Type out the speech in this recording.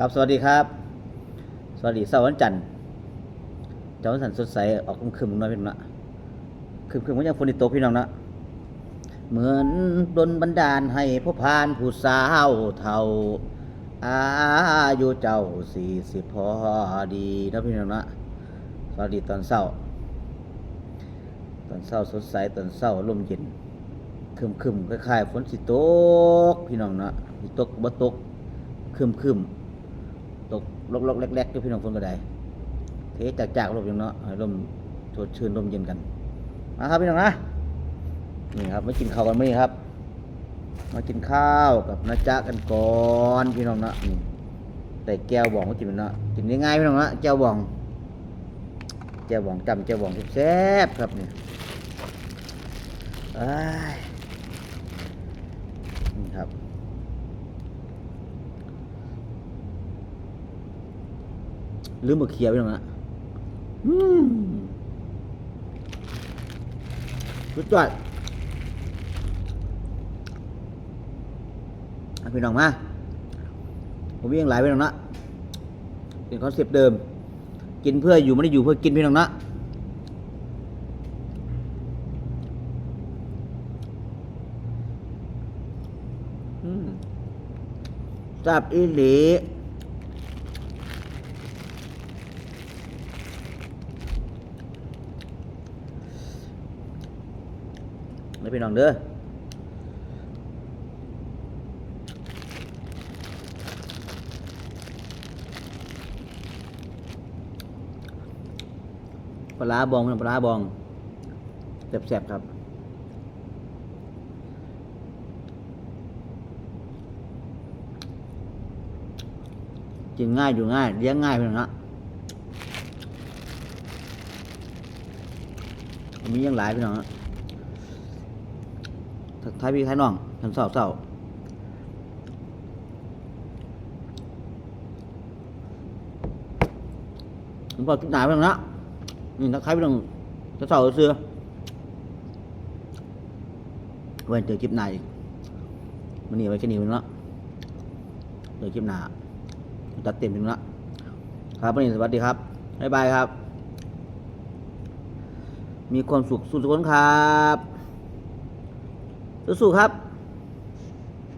ครับสวัสดีครับ สวัสดีเสาร์วันจันทร์เจ้าวันสันสดใสออกครึมๆหน้อยพี่น้องนะครึมๆก็ยังฝนตกพี่น้องนะเหมือนดนบันดาลให้ผู้พานผู้สาวเท่าอายุเจ้าสี่สิบพอดีนะพี่น้องนะสวัสดีตอนเศร้า ตอนเศร้าสดใสตอนเศร้าลมเย็นครึมคล้ายๆฝนสิตกพี่น้องนะสิตกบ่ตกครึมๆ ตกลกๆแรกๆก็พี่น้องฝนก็ได้เทจากจากลมยังเนาะลมสดชื่นลมเย็นกันมาครับพี่น้องนะนี่ครับมากินข้าวกันมื้อครับ มากินข้าวกับนาจ๊ะกันก่อนพี่น้องนะนี่แต่แก้วบองมากินมันเนาะกินง่ายๆพี่น้องนะแก้วบองแก้วบองจำแก้วบองแซ่บครับนี่อ้ายนี่ครับ ลืมมาเคียไปตรงนั้นอืมสุดยอดพี่น้องมา ผมยังหลายไปตรงนั้นเป็นคอนเซปต์เดิม กินเพื่ออยู่ไม่ได้อยู่เพื่อกินพี่น้องนะอืมจับอีหลี ไม่พี่น้องเด้อปลาบองพี่น้องปลาบองแซ่บๆครับกินง่ายอยู่ง่ายเลี้ยงง่ายพี่น้องนะมียังหลายพี่น้องนะ ทักทายพี่ทายน้องทันเศร้าเศร้าผมบอกทุกหนาไปแล้วนะนี่ทักทายพี่น้องจะเศร้าเสือไว้นเจอคลิปหน้าอีกมันนี่ไว้แค่นี้มันละเจอคลิปหน้าจัดเต็มถึงละครับวันนี้สวัสดีครับบ๊ายบายครับ มีความสุขสุขทุกคนครับ สู้ๆครับ